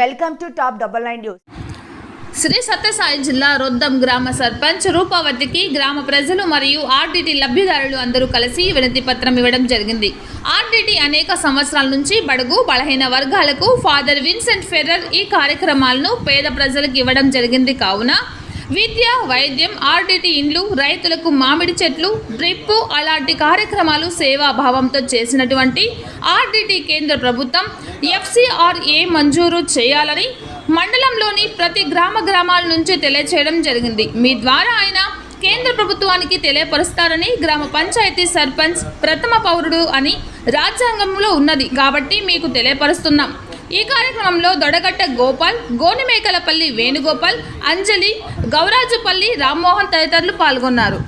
Welcome to top double nine news. Sri Sathya Sai Roddam గ్రామ సర్పంచ్ రూపావతికి గ్రామ ప్రజలు మరియు ఆర్డీటీ లబ్ధిదారులు అందరూ కలిసి వినతి పత్రం ఇవ్వడం జరిగింది. ఆర్డీటీ అనేక సంవత్సరాల నుంచి బడుగు బలహీన వర్గాలకు ఫాదర్ విన్సెంట్ ఫెర్రర్ ఈ కార్యక్రమాలను పేద ప్రజలకు ఇవ్వడం జరిగింది కావున విద్య వైద్యం ఆర్డిటి ఇండ్లు రైతులకు మామిడి చెట్లు డ్రిప్పు అలాంటి కార్యక్రమాలు సేవాభావంతో చేసినటువంటి ఆర్డిటి కేంద్ర ప్రభుత్వం ఎఫ్సిఆర్ఏ మంజూరు చేయాలని మండలంలోని ప్రతి గ్రామ గ్రామాల నుంచి తెలియచేయడం జరిగింది. మీ ద్వారా ఆయన కేంద్ర ప్రభుత్వానికి తెలియపరుస్తారని గ్రామ పంచాయతీ సర్పంచ్ ప్రథమ పౌరుడు అని రాజ్యాంగంలో ఉన్నది. కాబట్టి మీకు తెలియపరుస్తున్నాం. ఈ కార్యక్రమంలో దొడగట్ట గోపాల్ గోనిమేకలపల్లి వేణుగోపాల్ అంజలి గౌరాజుపల్లి రామ్మోహన్ తదితరులు పాల్గొన్నారు.